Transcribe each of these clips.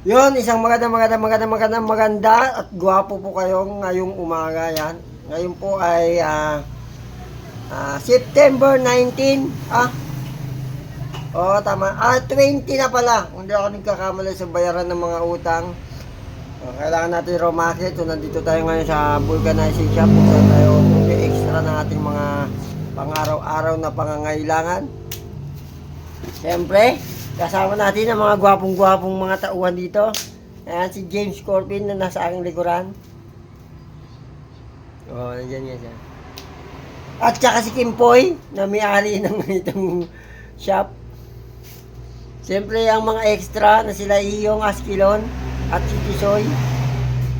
Yun, isang maganda, maganda, maganda, maganda, maganda at gwapo po kayo ngayong umaga yan. Ngayon po ay ah, ah, September 19, ah. Oo, tama. Ah, 20 na pala. Hindi ako nagkakamali sa bayaran ng mga utang. Oh, kailangan natin romakit. So, nandito tayo ngayon sa vulcanizing shop kung saan tayo extra ng ating mga pang-araw-araw na pangangailangan. Siyempre, kasama natin ang mga gwapong-gwapong mga tauhan dito. Ayan, si James Corbin na nasa aking likuran. Oh, nandiyan yan siya. At saka si Kim Poy, na may-ari ng itong shop. Siyempre, ang mga extra na sila Iyong Askilon at si Tisoy.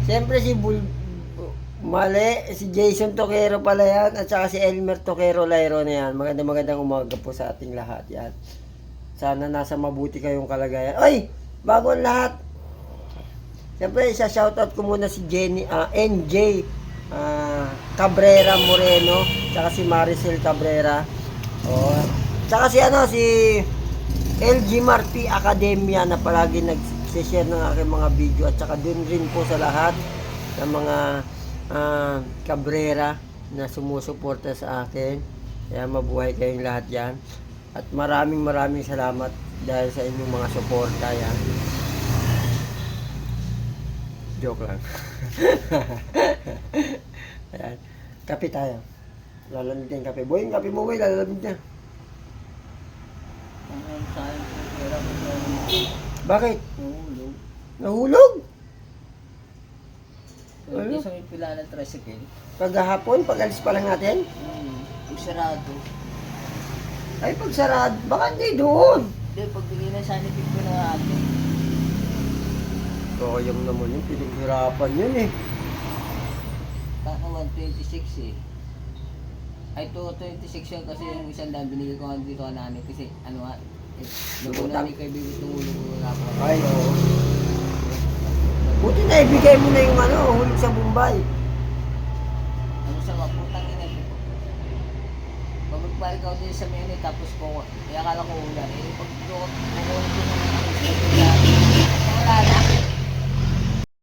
Siyempre, si Bul... Mali, si Jason Tokero pala yan at saka si Elmer Tokero Lairo na yan. Magandang magandang umaga po sa ating lahat yan. Sana nasa mabuti kayong kalagayan. Ay! Bago ang lahat. Siyempre, isa shoutout ko muna si Jenny, ah, NJ ah, Cabrera Moreno, tsaka si Maricel Cabrera. Oh. Tsaka si ano, si LG Marti Academia na palagi nag-share ng aking mga video at saka dun rin po sa lahat ng mga ah, Cabrera na sumusuporta sa akin. Kaya mabuhay kayong lahat yan. At maraming maraming salamat dahil sa inyong mga suporta yan. Joke lang. Ayan. Kape tayo. Lalamig na yung kape. Boy, yung kape mo boy, lalamig na. Bakit? nahulog. Nahulog? Ano? Sa may pila ng tricycle. Kagahapon, pag alis pa lang natin? Hmm. Sarado. Ay, pag sarad, baka hindi doon. Hindi, pagbigay na sanipid ko ng ate. Sayang naman yun, pinaghirapan yun eh. Taka 126 eh. Ay, 226 yan kasi yung isang daan binigay ko nga dito ka nanay kasi ano nga, eh, nagunan ni kay Bibi tumulong ko na ako. Ay, oo. Buti na ibigay mo na yung ano, hulog sa Bombay. Ano sa mga putang ina magbalik ako din sa menu tapos ko, kaya akala ko ulan. Eh, pag